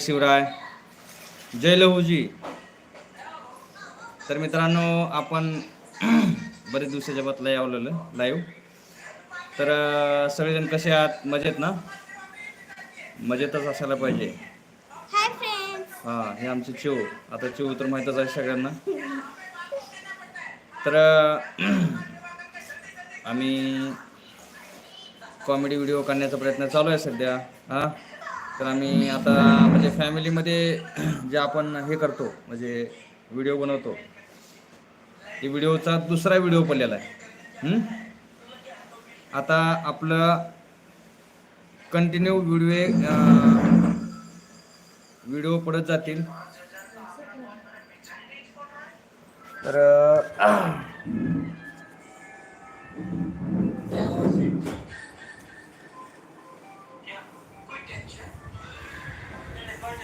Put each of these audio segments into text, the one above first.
शिवराय जय लहूजी. तर मित्रांनो आपण बरेच दिवसाच्या बात लय आवलेलं लाईव्ह तर सगळेजण कसे आहात? मजेत ना? मजेतच असायला पाहिजे. हाय फ्रेंड्स हा हे आमचे चिव आता चिव तर माहीतच आहे सगळ्यांना. तर आम्ही कॉमेडी व्हिडिओ करण्याचा प्रयत्न चालू आहे सध्या. हा? तर आम्ही आता म्हणजे फॅमिलीमध्ये जे आपण हे करतो म्हणजे व्हिडिओ बनवतो ते व्हिडिओचा दुसरा व्हिडिओ पडलेला आहे. आता आपलं कंटिन्यू व्हिडिओ व्हिडिओ पडत जातील. तर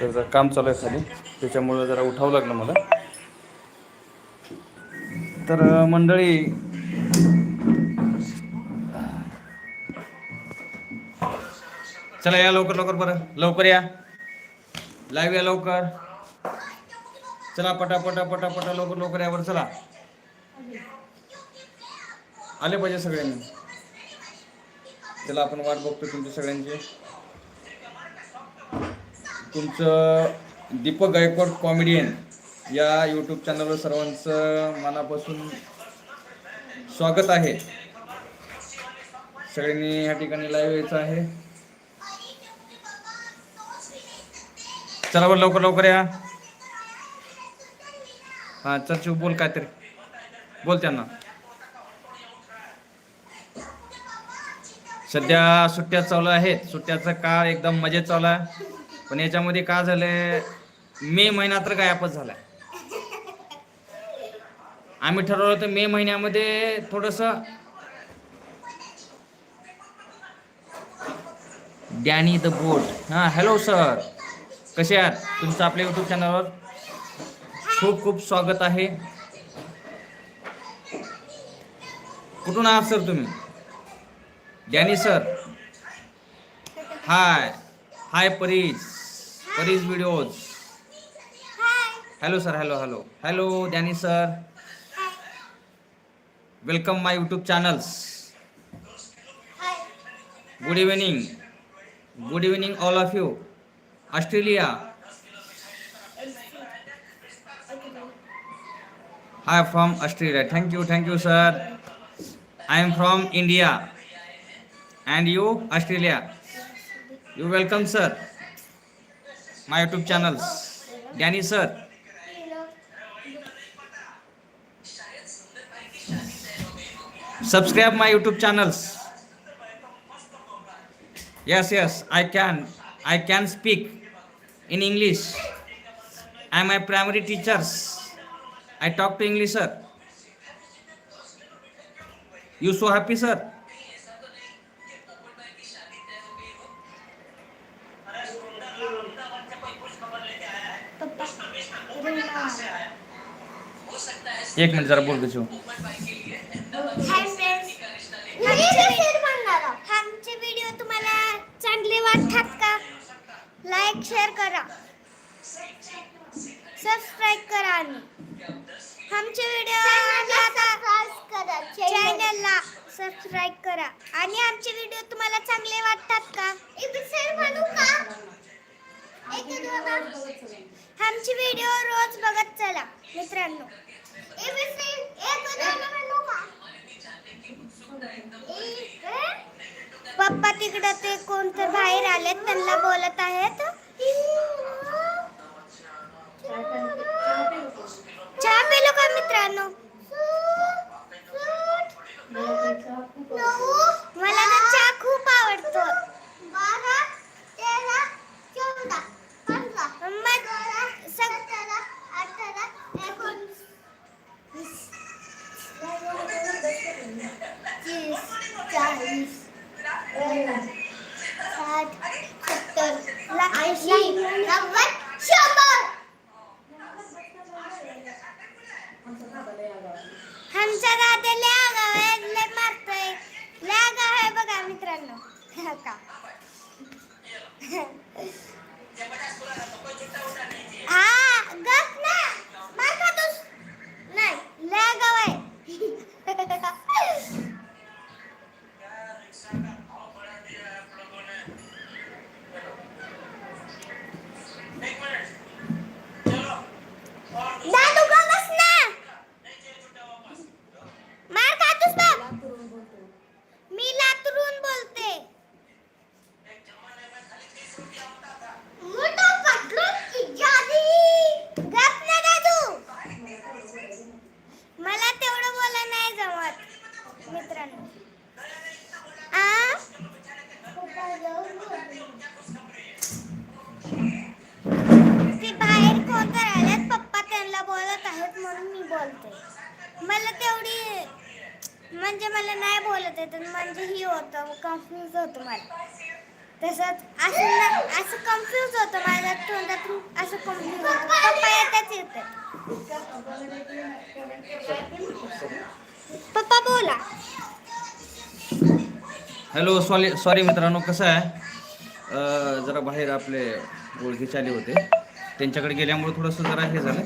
तर जरा काम चालू आहे खाली. त्याच्यामुळं जरा उठावं लागलं मला. तर मंडळी चला या लवकर लवकर बरं लवकर या. लाईव्ह या लवकर. चला पटा पटा पटा पटा लवकर लवकर यावर चला. आले पाहिजे सगळ्यांनी. चला आपण वाट बघतो तुमच्या सगळ्यांची. तुमचं दीपक गायकवाड कॉमेडियन या यूट्यूब चॅनलवर सर्वांचं मनापासून स्वागत आहे. सगळ्यांनी या ठिकाणी लाईव्ह यायचं आहे. चला बरं लवकर लवकर या. हां चल शिव बोल काहीतरी. बोल त्यांना. सध्या सुट्ट्या चालू आहेत. सुट्ट्याचा काळ एकदम मजेत चालू आहे. पण याच्यामध्ये का झालंय? मे महिना तर गायबच झालाय आम्ही ठरवलं तर मे महिन्यामध्ये थोडस डॅनी द बोट हां हॅलो सर कसे आहात? तुमचं आपल्या यूट्यूब चॅनलवर खूप खूप स्वागत आहे. कुठून आहात सर तुम्ही? Danny sir hi hi Parish these videos? Hi. Hello sir, hello, hello. Hello Danny sir. Hi. Welcome my YouTube channels. Hi. Good evening. Good evening all of you. Australia. Hi from Australia. Thank you, thank you sir. I am from India. And you, Australia. You welcome sir my YouTube channels Danny sir subscribe my youtube channels yes yes i can i can speak in english i am a primary teachers i talk to english sir you so happy एक minute जरा बोल आमचे आमचे video तुम्हाला चांगले वाटतात का? Like share करा. सबस्क्राईब करा आणि आमचे व्हिडिओ चॅनलला सबस्क्राईब करा. आणि आमचे व्हिडिओ तुम्हाला चांगले वाटतात का? म्हणू का? आमचे व्हिडिओ रोज बघत चला. मित्रांनो. पप्पा तिकडं ते कोणतं बाहेर आलेत त्यांना बोलत आहेत. चहा पिलो का पप्पा बोला. हॅलो सॉरी सॉरी मित्रांनो कसं आहे? जरा बाहेर आपले ओळखीचे आले होते. त्यांच्याकडे गेल्यामुळे थोडंसं जरा हे झालं.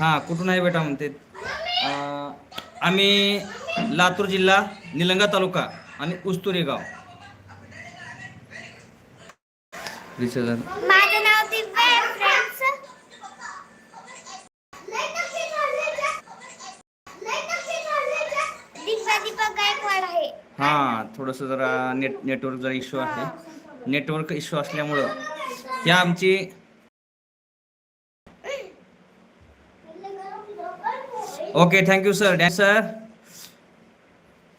हां कुठून आहे बेटा म्हणते? आम्ही लातूर जिल्हा निलंगा तालुका आणि उस्तुरी गाव रिचार्ज झालं. माझं नाव दिव्या आहे फ्रेंड्स दिव्या दीपक गायकवाड आहे हां थोडंसं जरा नेट नेटवर्क जरा इश्यू आहे. नेटवर्क इश्यू असल्यामुळं ह्या आमची okay thank you sir. Dan sir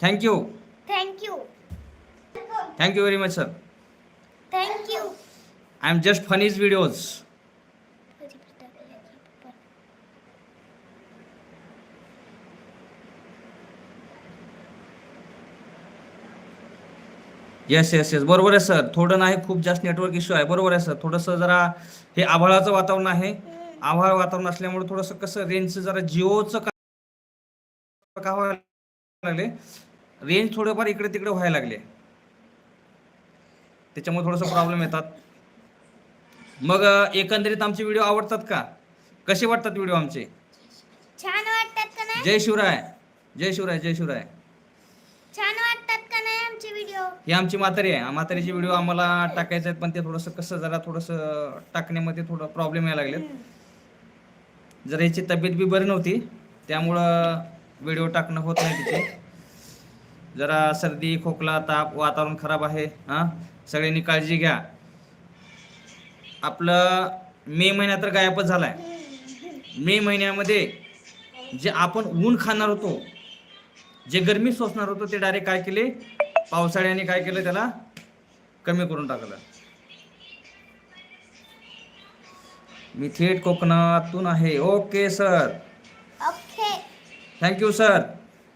thank you thank you thank you very much sir. Thank you I am just funnies videos. Yes yes yes बरोबर आहे सर थोडं नाही खूप जास्त नेटवर्क इश्यू आहे. बरोबर आहे सर थोडंसं जरा हे आभाळाचं वातावरण आहे. आभाळ वातावरण असल्यामुळे थोडंसं कसं रेंजचं जरा जिओचं का व्हायला लागले? रेंज थोडंफार इकडे तिकडे व्हायला लागले. त्याच्यामुळे थोडंसं प्रॉब्लेम येतात. मग एकंदरीत आमचे व्हिडिओ आवडतात का? कसे वाटतात व्हिडिओ आमचे? छान वाटतात का जय शिवराय. जय शिवराय जय शिवराय. छान व्हिडिओ ही आमची म्हातारी आहे. म्हातारीचे व्हिडिओ आम्हाला टाकायचे आहेत पण ते थोडंसं कसं जरा थोडंसं टाकण्यामध्ये थोडं प्रॉब्लेम यायला लागलेत. जरा याची तब्येत बी बरी नव्हती. त्यामुळं व्हिडिओ टाकणं होत नाही तिथे. जरा सर्दी खोकला ताप वातावरण खराब आहे. हां? सगळ्यांनी काळजी घ्या. आपलं मे महिना तर गायबच झालाय. मे महिन्यामध्ये जे आपण ऊन खाणार होतो जे गरमी सोसणार होतो ते डायरेक्ट काय केले? पावसाळ्याने काय केलं त्याला? कमी करून टाकलं. मी थेट कोकणातून आहे. Okay sir. Okay. Thank you sir.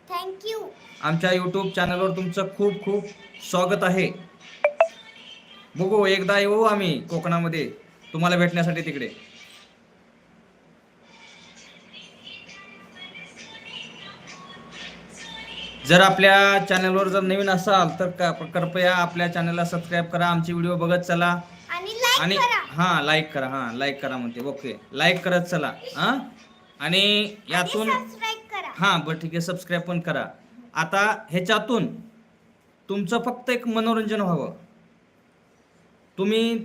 Thank you आमच्या यूट्यूब चॅनलवर तुमचं खूप खूप स्वागत आहे. बघू एकदा येऊ आम्ही कोकणामध्ये. तुम्हाला भेटण्यासाठी तिकडे. जर आपल्या चॅनलवर जर नवीन असाल तर क- कृपया आपल्या चॅनलला सबस्क्राईब करा. आमचे व्हिडिओ बघत चला. आणि हा लाईक करा हा लाईक करा म्हणते. ओके लाईक करत चला. हा? आणि यातून हां बरं ठीक आहे. सबस्क्राईब पण करा. आता ह्याच्यातून तुमचं फक्त एक मनोरंजन व्हावं. तुम्ही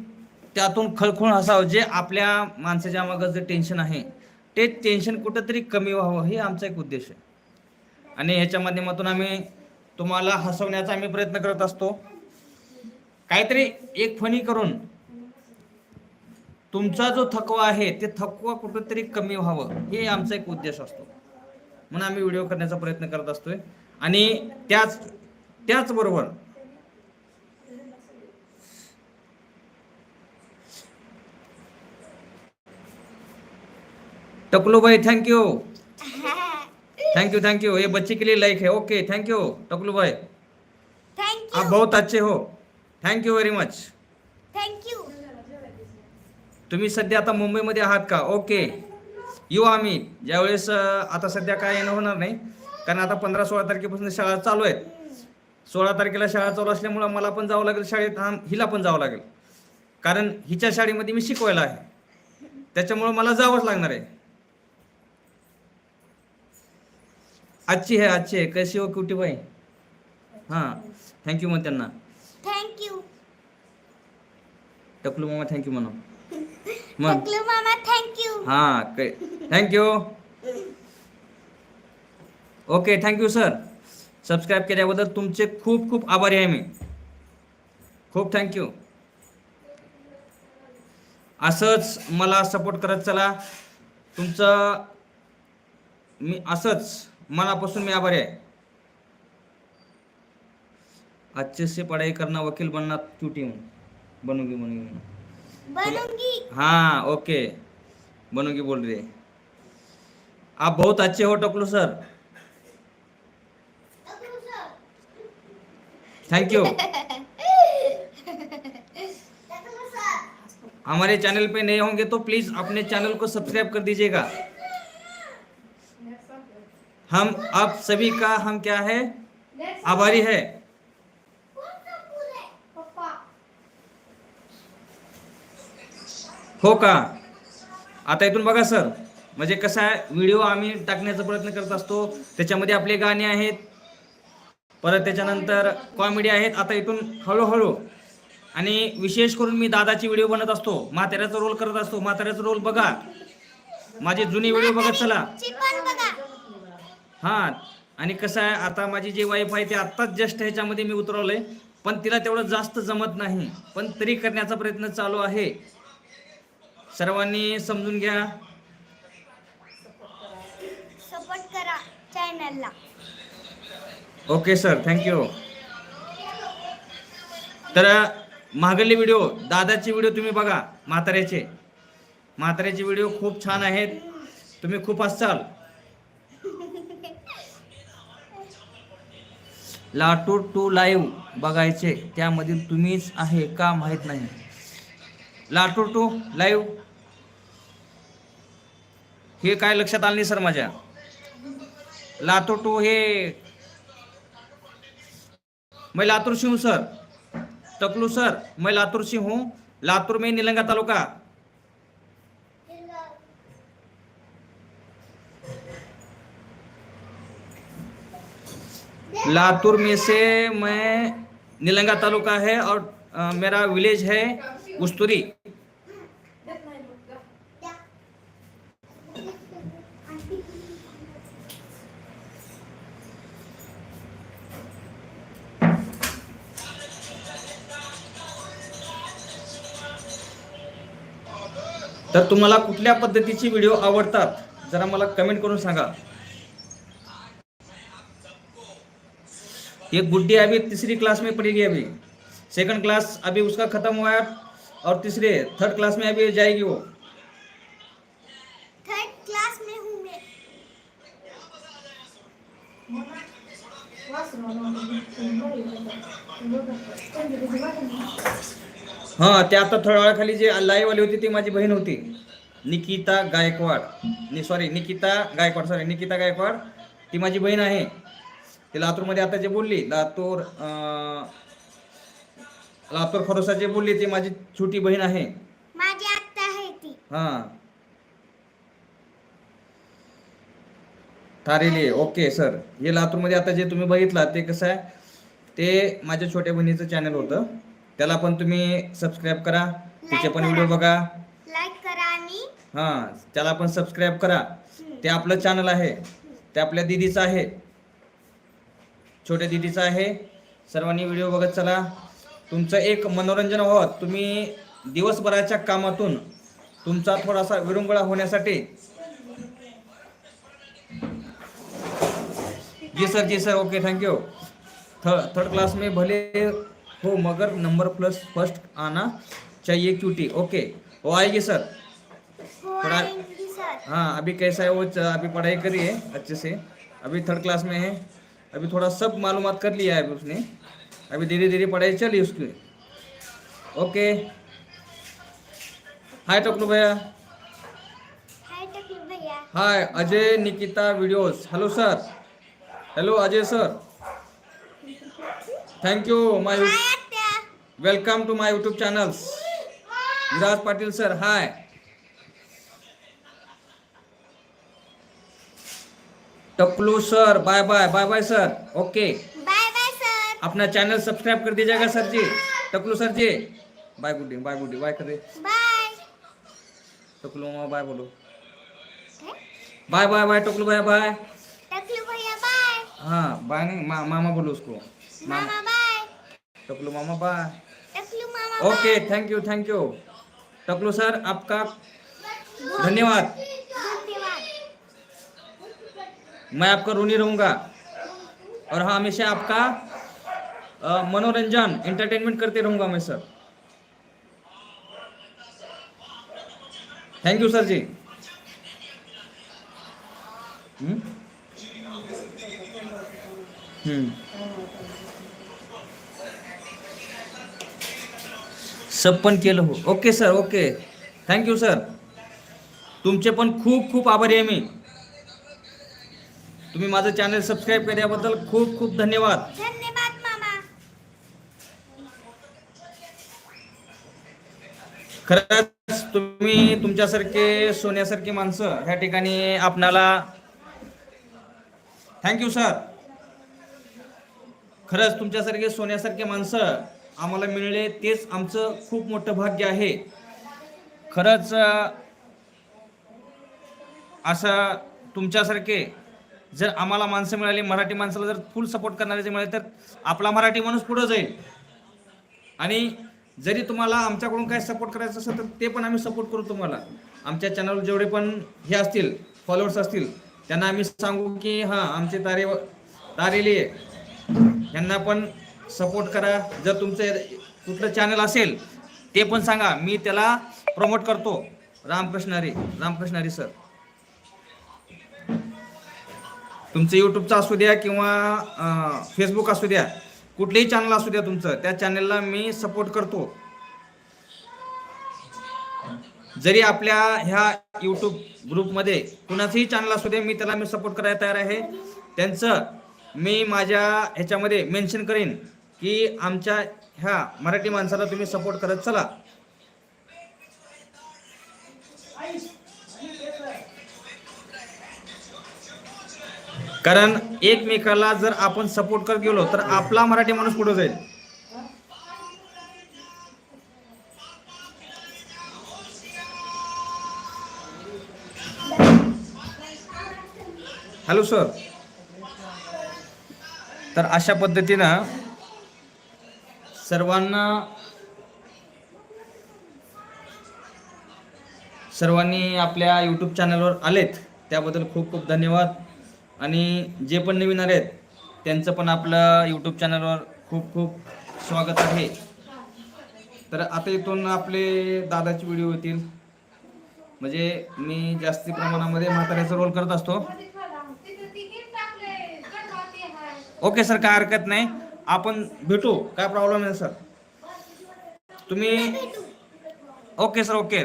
त्यातून खळखळ हसावं जे आपल्या माणसाच्या मागं जे टेन्शन आहे ते टेन्शन कुठंतरी कमी व्हावं. हे आमचा एक उद्देश आहे. आणि ह्याच्या माध्यमातून आम्ही तुम्हाला हसवण्याचा आम्ही प्रयत्न करत असतो. काहीतरी एक फनी करून तुमचा जो थकवा आहे ते थकवा कुठंतरी कमी व्हावं हे आमचा एक उद्देश असतो. म्हणून आम्ही व्हिडिओ करण्याचा प्रयत्न करत असतोय. आणि त्याच त्याचबरोबर टकलू भाई thank you thank you thank you ये बच्चे के लिए लाइक है. ओके थैंक यू टकलू भाई. आप थँक्यू बहुत अच्छे हो. Thank you very much thank you तुम्ही सध्या आता मुंबईमध्ये आहात का? ओके येऊ आम्ही. ज्यावेळेस आता सध्या काय येणं होणार नाही. कारण आता पंधरा सोळा तारखेपासून शाळा चालू आहेत. सोळा तारखेला शाळा चालू असल्यामुळं मला पण जावं लागेल शाळेत. हिला पण जावं लागेल. कारण हिच्या शाळेमध्ये मी शिकवायला आहे. त्याच्यामुळं मला जावंच लागणार आहे. अच्छी है अच्छी है. कैसी हो क्यूटी बाई? हां. थँक्यू मग त्यांना. थँक्यू टकलू मामा थँक्यू म्हणा. मग. टकलू मामा थँक्यू हां काय thank you okay thank you sir subscribe केल्याबद्दल तुमचे खूप खूप आभारी आहे मी. खूप थँक्यू असंच मला सपोर्ट करत चला. तुमचं मी असंच मनापासून मी आभारी आहे. अच्छे से पढ़ाई करना वकील बनना क्यूटी हूँ. बनूँगी बनूँगी बनूँगी. हाँ ओके. बनूँगी बोल रही है. आप बहुत अच्छे हो टकलू सर. थैंक यू हमारे चैनल पे नए होंगे तो प्लीज़ अपने चैनल को सब्सक्राइब कर दीजिएगा. हम आप सभी का हम क्या है? आभारी है। हो का? आता इथून बघा सर. म्हणजे कसं आहे? व्हिडिओ आम्ही टाकण्याचा प्रयत्न करत असतो. त्याच्यामध्ये आपले गाणे आहेत. परत त्याच्यानंतर कॉमेडी आहेत. आता इथून हळूहळू. आणि विशेष करून मी दादाची व्हिडिओ बनत असतो. म्हाताऱ्याचा रोल करत असतो. म्हाताऱ्याचा रोल बघा. माझी जुनी व्हिडिओ बघत चला. हां आणि कसं आहे आता माझी जी वाईफ आहे ती आत्ताच जस्ट ह्याच्यामध्ये मी उतरवलंय पण तिला तेवढं जास्त जमत नाही. पण तरी करण्याचा प्रयत्न चालू आहे. सर्वांनी समजून घ्या. सपोर्ट करा चॅनलला ओके सर थँक्यू तर मागले व्हिडिओ दादाचे व्हिडिओ तुम्ही बघा म्हाताऱ्याचे. म्हाताऱ्याचे व्हिडिओ खूप छान आहेत. तुम्ही खूप हसाल. लाटूर टू लाईव्ह बघायचे त्यामधील तुम्हीच आहे का माहीत नाही. Latur to live. हे काय लक्षात आलं नाही सर माझ्या? लातूर टू हे मैं लातूर से हूँ सर. तकलू सर मैं लातूर से हूँ लातूर में निलंगा तालुका. लातूर में से मैं निलंगा तालुका है और आ, मेरा विलेज है उस्तुरी तर तुम्हाला कुठल्या पद्धतीची व्हिडिओ आवडतात? जरा मला कमेंट करून सांगा. एक गुड्डी अभी तीसरी क्लास में पढ़ेगी अभी। सेकंड क्लास अभी उसका खत्म हुआ है और तीसरे थर्ड क्लास में अभी जाएगी वो। थर्ड क्लास में हूँ मैं। हां ते आता थोड्या वेळाखाली जे लाईव्ह आली होती ती माझी बहीण होती. निकिता गायकवाड. नि सॉरी निकिता गायकवाड सॉरी निकिता गायकवाड. ती माझी बहीण आहे. ती लातूरमध्ये आता जे बोलली लातूर लातूर खरोसा जे बोलली ती माझी छोटी बहीण आहे. माझी आत्ता आहे ती. हां. तारेली ओके सर. हे लातूरमध्ये आता जे तुम्ही बघितलं ते कसं आहे? ते माझ्या छोट्या बहिणीचं चॅनल होतं. त्याला पण तुम्ही सबस्क्राईब करा. तिचे पण व्हिडिओ बघा. लाईक करा आणि हां त्याला पण सबस्क्राईब करा. ते आपलं चॅनल आहे. ते आपल्या दिदीचं आहे. छोट्या दिदीचं आहे. सर्वांनी व्हिडिओ बघत चला. तुमचं एक मनोरंजन व्हावं. तुम्ही दिवसभराच्या कामातून तुमचा थोडासा विरंगुळा होण्यासाठी जी sir G sir okay thank you third class में भले हो मगर नंबर प्लस फर्स्ट आना चाहिए क्यूटी ओके वो आएगी सर हो थोडा- आएंगी सर हाँ अभी कैसा है वो अभी पढ़ाई करी है अच्छे से. अभी थर्ड क्लास में है. अभी थोड़ा सब मालूम कर लिया है अभी उसने। अभी धीरे धीरे पढ़ाई चली उसकी। ओके। हाय टकलू भैया। हाय टकलू भैया। Hi Ajay Nikita videos. Hello sir hello Ajay sir thank you my welcome to my YouTube channels Viraj Patil sir hi Taklu sir bye bye bye bye sir okay bye bye sir Apna channel subscribe कर दीजिएगा sir जी. Taklu sir जी. Bye Guddi bye Guddi bye कर bye Taklu मामा bye बोलो. Bye bye bye Taklu bye bye Taklu भैया bye हाँ bye नहीं मा, मामा बोलो उसको. मामा बाय टकलू मामा बाय टकलू मामा okay thank you thank you Taklu sir आपका धन्यवाद। मैं आपका ऋणी रहूंगा। और हाँ हमेशा आपका मनोरंजन एंटरटेनमेंट करते रहूंगा मैं sir. Thank you sir ji. हम्म? हम्म. सब पण केलं हो। Okay sir okay thank you sir. तुमचे पण खूप खूप आभारी आहे मी. तुम्ही माझं चॅनल सबस्क्राईब केल्याबद्दल खूप खूप धन्यवाद. धन्यवाद मामा. खरंच तुम्ही तुमच्यासारखे सोन्यासारखी माणसं ह्या ठिकाणी आपणाला थँक्यू सर खरंच तुमच्यासारखे सोन्यासारखे माणसं आम्हाला मिळले तेच आमचं खूप मोठं भाग्य आहे. खरंच असं तुमच्यासारखे जर आम्हाला माणसं मिळाली मराठी माणसाला जर फुल सपोर्ट करणारे जे मिळाले तर आपला मराठी माणूस पुढं जाईल. आणि जरी तुम्हाला आमच्याकडून काय सपोर्ट करायचं असेल तर ते पण आम्ही सपोर्ट करू तुम्हाला. आमच्या चॅनल जेवढे पण हे असतील फॉलोअर्स असतील त्यांना आम्ही सांगू की हां आमचे तारे तारेली यांना पण सपोर्ट करा. जर तुमचं कुठलं चॅनल असेल ते पण सांगा. मी त्याला प्रमोट करतो. रामकृष्ण हरी रामकृष्ण हरी सर तुमचं यूट्यूबचं असू द्या किंवा फेसबुक असू द्या कुठलेही चॅनल असू द्या तुमचं त्या चॅनलला मी सपोर्ट करतो. जरी आपल्या ह्या यूट्यूब ग्रुपमध्ये कुणाचंही चॅनल असू द्या मी त्याला मी सपोर्ट करायला तयार आहे. त्यांचं मी माझ्या ह्याच्यामध्ये मेन्शन करेन की आमच्या ह्या मराठी माणसाला तुम्ही सपोर्ट करत चला. कारण एकमेकाला जर आपण सपोर्ट करत गेलो तर आपला मराठी माणूस पुढे जाईल? हॅलो सर तर अशा पद्धतीनं सर्वांना सर्वांनी आपल्या यूट्यूब चॅनलवर आलेत. त्याबद्दल खूप खूप धन्यवाद. आणि जे पण नवीन आहेत त्यांचं पण आपलं यूट्यूब चॅनलवर खूप खूप स्वागत आहे. तर आता इथून आपले दादाचे व्हिडिओ होतील म्हणजे मी जास्ती प्रमाणामध्ये म्हाताऱ्याचा रोल करत असतो. ओके सर काय हरकत नाही. आपण भेटू. काय प्रॉब्लेम नाही सर तुम्ही ओके सर ओके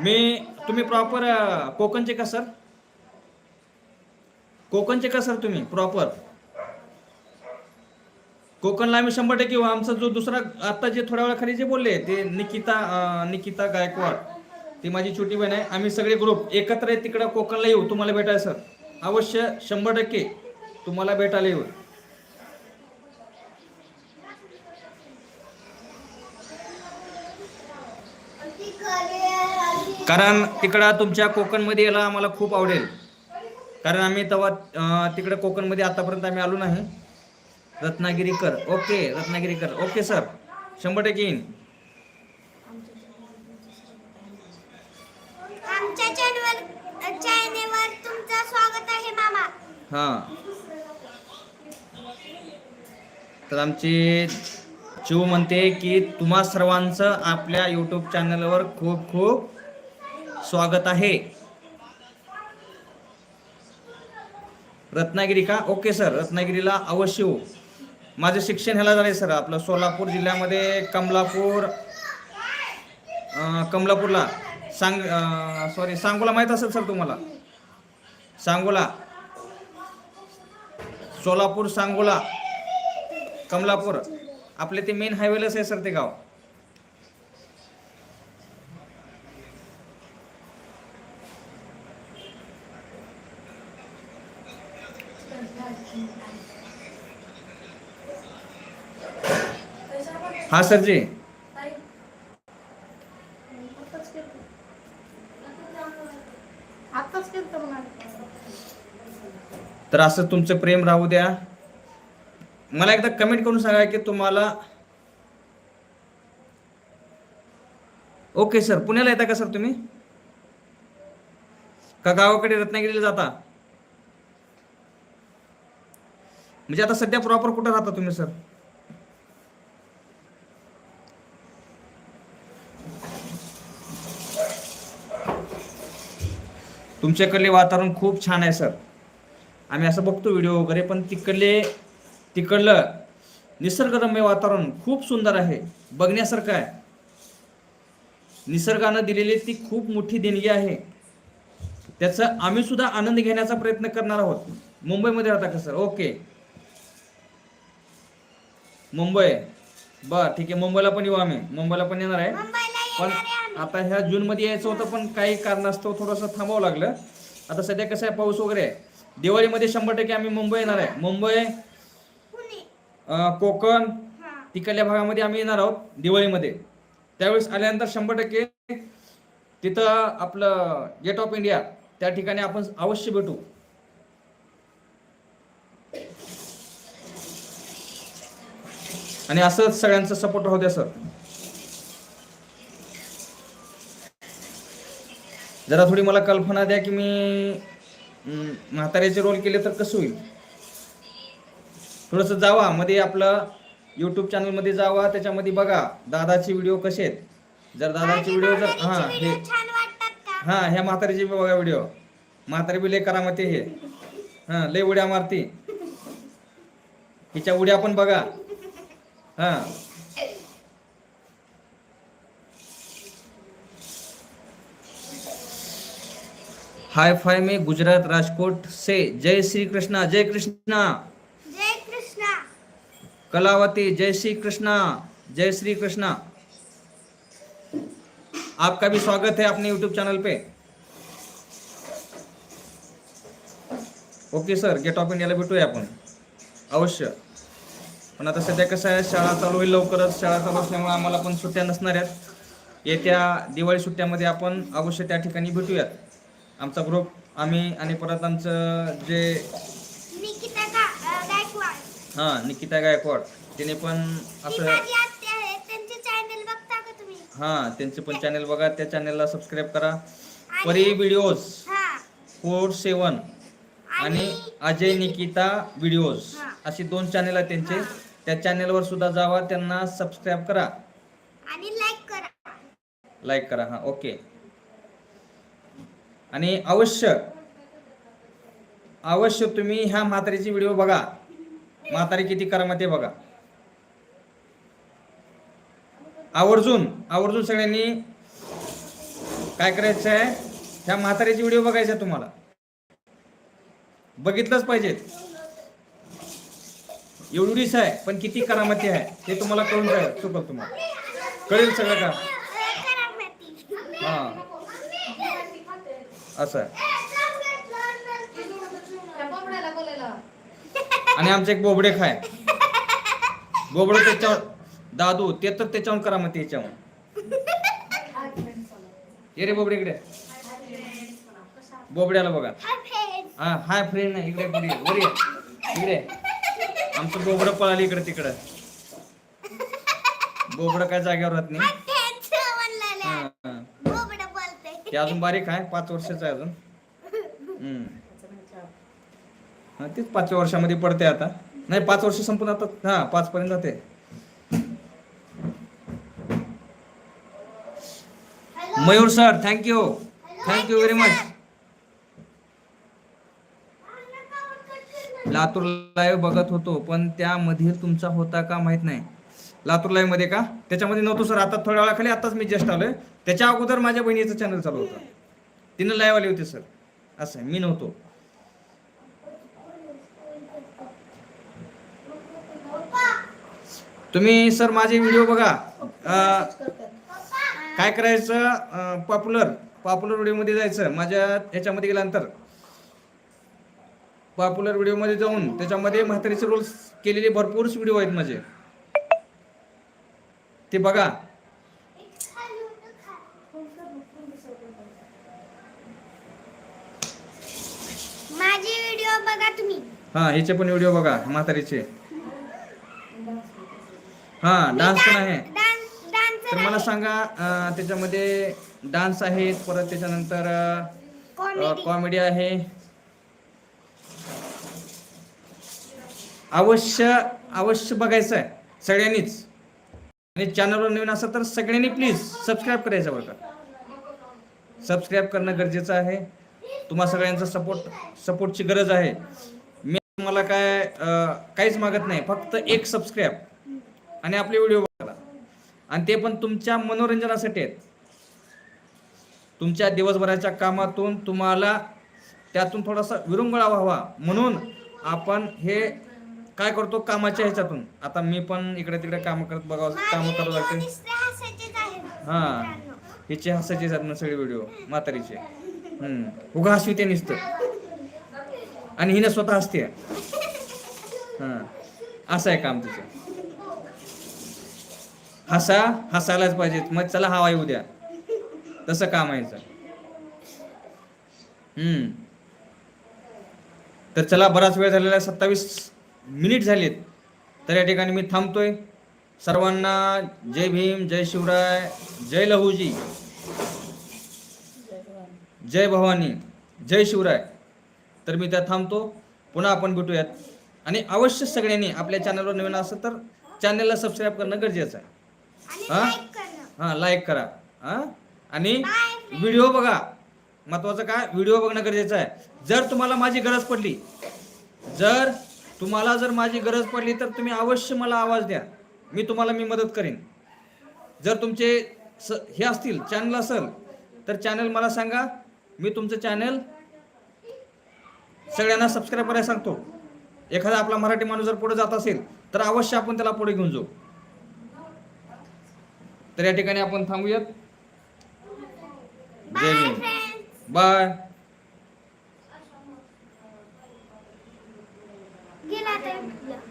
मी तुम्ही प्रॉपर कोकणचे का सर कोकणचे का सर तुम्ही? प्रॉपर कोकणला आम्ही शंभर टक्के आमचा जो दुसरा आता जे थोड्या वेळाखाली जे बोलले ते निकिता निकिता गायकवाड ती माझी छोटी बहीण आहे. आम्ही सगळे ग्रुप एकत्र आहे तिकडं कोकणला येऊ. तुम्हाला भेटायला सर. अवश्य शंभर टक्के तुम्हाला भेटायला येऊ. कारण तिकडं तुमच्या कोकणमध्ये यायला आम्हाला खूप आवडेल. कारण आम्ही तेव्हा तिकडे कोकणमध्ये आतापर्यंत आम्ही आलो नाही. रत्नागिरीकर. ओके रत्नागिरीकर. Okay sir. शंभर टक्के येईन. आमच्या चॅनलवर चॅनेलवर तुमचं स्वागत आहे मामा. हां. तर आमची चिव म्हणते की तुम्हा सर्वांचं आपल्या यूट्यूब चॅनलवर खूप खूप स्वागत आहे. रत्नागिरी का? ओके सर रत्नागिरीला अवश्य हो माझं शिक्षण ह्याला झालं सर आपलं सोलापूर जिल्ह्यामध्ये कमलापूर कमलापूरला. सांग सॉरी सांगोला माहीत असेल सर तुम्हाला? सांगोला. सोलापूर सांगोला. कमलापूर. आपले ते मेन हायवेलाच आहे सर ते गाव. हा सरजी. जी तर असं तुमचं प्रेम राहू द्या. मला एकदा कमेंट करून सांगा की तुम्हाला ओके सर पुण्याला येता का सर तुम्ही? का गावाकडे रत्नागिरीला जाता? म्हणजे आता सध्या प्रॉपर कुठं राहता तुम्ही सर तुमच्याकडले वातावरण खूप छान आहे सर. आम्ही असं बघतो व्हिडिओ वगैरे पण तिकडले तिकडलं निसर्गरम्य वातावरण खूप सुंदर आहे. बघण्यासारखं आहे. निसर्गानं दिलेली ती खूप मोठी देणगी आहे. त्याचा आम्ही सुद्धा आनंद घेण्याचा प्रयत्न करणार आहोत. मुंबईमध्ये राहता का सर? ओके. मुंबई. बर ठीक आहे. मुंबईला पण येऊ आम्ही. मुंबईला पण येणार आहे. पण आता ह्या जून मध्ये यायचं होतं पण काही कारणास्तव थोडंसं थांबावं लागलं. आता सध्या कसं आहे पाऊस वगैरे आहे. दिवाळीमध्ये शंभर टक्के आम्ही मुंबई येणार आहे. मुंबई कोकण तिकडल्या भागामध्ये आम्ही येणार आहोत दिवाळीमध्ये. त्यावेळेस आल्यानंतर शंभर टक्के तिथं आपलं गेट ऑफ इंडिया त्या ठिकाणी आपण अवश्य भेटू. आणि असंच सगळ्यांचा सपोर्ट राहू द्या सर जरा थोडी मला कल्पना द्या की मी म्हाताऱ्याचे रोल केले तर कसं होईल? थोडंसं जावा मध्ये आपलं यूट्यूब चॅनलमध्ये जावा त्याच्यामध्ये बघा दादाचे व्हिडिओ कसे आहेत? जर दादाचे व्हिडिओ जर हां हे हां ह्या म्हातारीचे बघा व्हिडिओ म्हातारी बी लय करामती हे हां लय उड्या मारती. हिच्या उड्या पण बघा. हां. हाय फाय में गुजरात राजकोट से जय श्री कृष्णा जय कृष्णा। जय कृष्णा। कलावती जय श्री कृष्णा जय श्री कृष्णा। आपका भी स्वागत है अपने यूट्यूब चैनल पे। ओके सर गेट ऑफ इंडियाला भेटूया आपण. अवश्य. पण आता सध्या कसं आहे शाळा चालू होईल लवकरच. शाळा चालू असल्यामुळे आम्हाला पण सुट्ट्या नसणार आहेत. येत्या दिवाळी सुट्ट्यामध्ये आपण अवश्य त्या ठिकाणी भेटूयात. आमचा ग्रुप आम्ही आणि परत आमचं जे हां निकिता गायकवाड. तिने पण असं हां त्यांचे पण चॅनल बघा. त्या चॅनलला सबस्क्राईब करा. परी व्हिडिओज हा. फोर सेवन आणि अजय निकिता व्हिडिओज. अशी दोन चॅनल आहेत त्यांचे. त्या चॅनलवर सुद्धा जावा. त्यांना सबस्क्राईब करा. आणि लाईक करा. लाईक करा हां. ओके आणि अवश्य अवश्य तुम्ही ह्या म्हातारीची व्हिडिओ बघा. म्हातारी किती करामते बघा. आवर्जून आवर्जून सगळ्यांनी काय करायचं आहे? ह्या म्हातारीची व्हिडिओ बघायचा आहे तुम्हाला. बघितलंच पाहिजे एवढीच आहे पण किती करामती आहे ते तुम्हाला कळून जाईल. चुकल तुम्हाला. कळेल सगळं का. हा. असं आणि आमचे एक बोबडे खाय. बोबड त्याच्यावर दादू ते तर त्याच्यावर करा मग त्याच्यावर ये रे बोबडे इकडे. बोबड्याला बघा. हा हाय फ्रेंड नाही इकडे ये. इकडे. आमचं बोबड पळाली इकडे तिकडं. बोबड काय जागेवर राहत नाही Hi friends म्हणलेलं हा, आहे. हा. बोबडं बोलतंय. ते अजून बारीक आहे पाच वर्षाचं आहे अजून. हम्म. हा तेच पाचव्या वर्षामध्ये पडते आता. नाही पाच वर्ष संपून आता हा पाच पर्यंत जाते. Mayur sir thank you thank you very much Latur live बघत होतो पण त्यामधील तुमचा होता का माहीत नाही. लातूर लाईव्हमध्ये का? त्याच्यामध्ये नव्हतो सर आता थोड्या वेळाखाली आताच मी जस्ट आलोय. त्याच्या अगोदर माझ्या बहिणीचं चॅनल चालू होतं. तिनं लाईव्ह आली होती सर असं मी नव्हतो. तुम्ही सर माझे व्हिडिओ बघा. काय करायचं? पॉप्युलर पॉप्युलर व्हिडिओमध्ये जायचं. माझ्या ह्याच्यामध्ये गेल्यानंतर. पॉप्युलर व्हिडिओमध्ये जाऊन त्याच्यामध्ये म्हातारीचे रोल्स केलेले भरपूर व्हिडिओ आहेत माझे. ते बघा. माझे व्हिडिओ बघा तुम्ही. हा ह्याचे पण व्हिडिओ बघा म्हातारीचे. हा डान्स पण आहे. तर मला सांगा त्याच्यामध्ये डान्स आहे परत त्याच्यानंतर कॉमेडी कॉमेडी आहे. अवश्य अवश्य बघायचं आहे सगळ्यांनीच. आणि चॅनलवर नवीन असाल तर सगळ्यांनी प्लीज सबस्क्राईब करायचं बरं का? सबस्क्राईब करणं गरजेचं आहे. तुम्हा सगळ्यांचा सपोर्ट सपोर्टची गरज आहे. मी मला काय काहीच मागत नाही. फक्त एक सबस्क्राईब आणि आपले व्हिडिओ बघा. आणि ते पण तुमच्या मनोरंजनासाठी आहेत. तुमच्या दिवसभराच्या कामातून तुम्हाला त्यातून थोडासा विरंगुळा व्हावा. म्हणून आपण हे काय करतो कामाच्या ह्याच्यातून? आता मी पण इकडे तिकडे काम करत बघावं काम करावं लागते. हा. हिचे हसायचे आहेत ना सगळे व्हिडिओ म्हातारीचे. हम्म. उगा हसवी ते नुसतं. आणि हिने स्वतः हसते. हा. असं आहे काम तिचं. हसा हसायलाच पाहिजे मग चला हवा येऊ द्या. तसं काम आहे. हम्म. तर चला बराच वेळ झालेला सत्तावीस मिनिट झालेत तर या ठिकाणी मी थांबतोय. सर्वांना जय भीम जय शिवराय जय लहूजी. जय भवानी जय शिवराय. तर मी त्या थांबतो. पुन्हा आपण भेटूयात. आणि अवश्य सगळ्यांनी आपल्या चॅनलवर नवीन असेल तर चॅनलला सबस्क्राईब करणं गरजेचं आहे. हा? हां लाईक करा. हां? आणि. व्हिडिओ बघा. महत्वाचं काय? व्हिडिओ बघणं गरजेचं आहे. जर तुम्हाला माझी गरज पडली जर तुम्हाला जर माझी गरज पडली तर तुम्ही अवश्य मला आवाज द्या. मी तुम्हाला मी मदत करेन. जर तुमचे स हे असतील चॅनल असेल तर चॅनल मला सांगा. मी तुमचं चॅनल सगळ्यांना सबस्क्राईब करायला सांगतो. एखादा आपला मराठी माणूस जर पुढे जात असेल तर अवश्य आपण त्याला पुढे घेऊन जाऊ. तर या ठिकाणी आपण थांबूयात. जय फ्रेंड्स बाय 对